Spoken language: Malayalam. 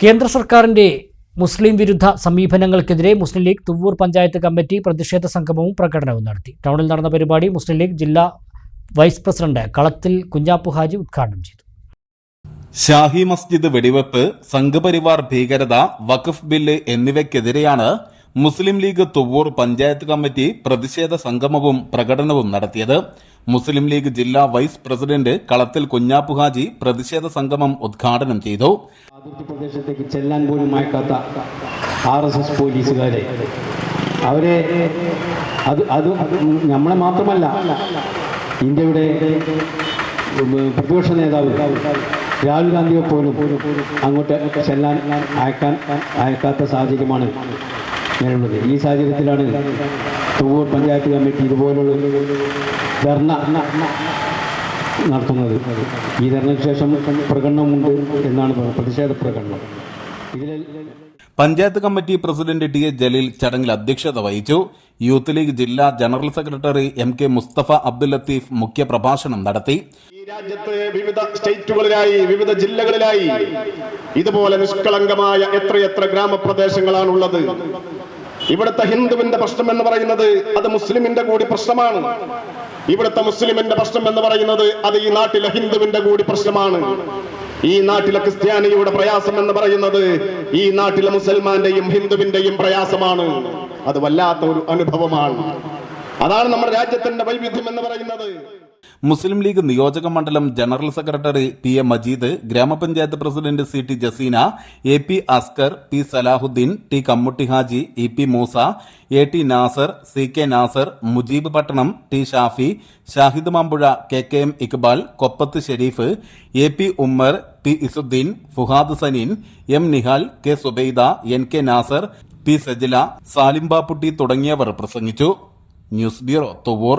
കേന്ദ്ര സർക്കാരിന്റെ മുസ്ലിം വിരുദ്ധ സമീപനങ്ങൾക്കെതിരെ മുസ്ലിം ലീഗ് തുവൂർ പഞ്ചായത്ത് കമ്മിറ്റി പ്രതിഷേധ സംഗമവും പ്രകടനവും നടത്തി. ടൗണിൽ നടന്ന പരിപാടി മുസ്ലിം ലീഗ് ജില്ലാ വൈസ് പ്രസിഡന്റ് കളത്തിൽ കുഞ്ഞാപ്പു ഹാജി ഉദ്ഘാടനം ചെയ്തു. ഷാഹി മസ്ജിദ് വെടിവെപ്പ് സംഘപരിവാർ ഭീകരത Waqf bill എന്നിവയ്ക്കെതിരെയാണ് Muslim League Thuvvur panchayat committee പ്രതിഷേധ സംഗമവും പ്രകടനവും നടത്തിയത്. മുസ്ലിം ലീഗ് ജില്ലാ വൈസ് പ്രസിഡന്റ് കളത്തിൽ കുഞ്ഞാപ്പു ഹാജി പ്രതിഷേധ സംഗമം ഉദ്ഘാടനം ചെയ്തു. അതിർത്തി പ്രദേശത്തേക്ക് ചെല്ലാൻ പോലും അയക്കാത്ത ആർ എസ് എസ് പോലീസുകാരെ. അവരെ അത് അത് നമ്മളെ മാത്രമല്ല ഇന്ത്യയുടെ പ്രതിപക്ഷ നേതാവ് രാഹുൽ ഗാന്ധിയെ പോലും അങ്ങോട്ട് ചെല്ലാൻ അയക്കാൻ അയക്കാത്ത സാഹചര്യമാണ് നിലവിലുള്ളത്. ഈ സാഹചര്യത്തിലാണ് തുവൂർ പഞ്ചായത്ത് കമ്മിറ്റി ഇതുപോലുള്ള ധർണ നടത്തുന്നത്. ഈ ധർണയ്ക്ക് ശേഷം പ്രകടനമുണ്ട് എന്നാണ്. പ്രതിഷേധ പ്രകടനം. ഇതിൽ panchayat committee president T A Jaleel ചടങ്ങിൽ അധ്യക്ഷത വഹിച്ചു. യൂത്ത് ലീഗ് ജില്ലാ general secretary M K Mustafa Abdul Latheef മുഖ്യപ്രഭാഷണം നടത്തി. ഈ രാജ്യത്ത് വിവിധ സ്റ്റേറ്റുകളിലായി വിവിധ ജില്ലകളിലായി ഇതുപോലെ നിഷ്കളങ്കമായ എത്രയെത്ര ഗ്രാമപ്രദേശങ്ങളാണുള്ളത്. ഇവിടുത്തെ ഹിന്ദുവിന്റെ പ്രശ്നം എന്ന് പറയുന്നത് അത് മുസ്ലിമിന്റെ കൂടി പ്രശ്നമാണ്. ഇവിടുത്തെ മുസ്ലിമിന്റെ പ്രശ്നം എന്ന് പറയുന്നത് അത് ഈ നാട്ടിലെ ഹിന്ദുവിന്റെ കൂടി പ്രശ്നമാണ്. ഈ നാട്ടിലെ ക്രിസ്ത്യാനിയുടെ പ്രയാസം എന്ന് പറയുന്നത് ഈ നാട്ടിലെ മുസൽമാന്റെയും ഹിന്ദുവിന്റെയും പ്രയാസമാണ്. അത് വല്ലാത്ത ഒരു അനുഭവമാണ്. അതാണ് നമ്മുടെ രാജ്യത്തിന്റെ വൈവിധ്യം എന്ന് പറയുന്നത്. മുസ്ലിം ലീഗ് നിയോജക മണ്ഡലം general secretary P A Majeed ഗ്രാമപഞ്ചായത്ത് president C T Jaseena A P Askar P Salahuddin T Kammutty Haji E P Moosa A T Nasar C K Nasar Mujeeb Pattanam T Shafi Shahid Mampuzha K K M Iqbal Koppath Shareef A P Ummer P Izzudheen Fuhad Saneen M Nihal K Subaida N K Nasar P Sajila Salim Bapputty തുടങ്ങിയവർ പ്രസംഗിച്ചു. News bureau Thuvvur.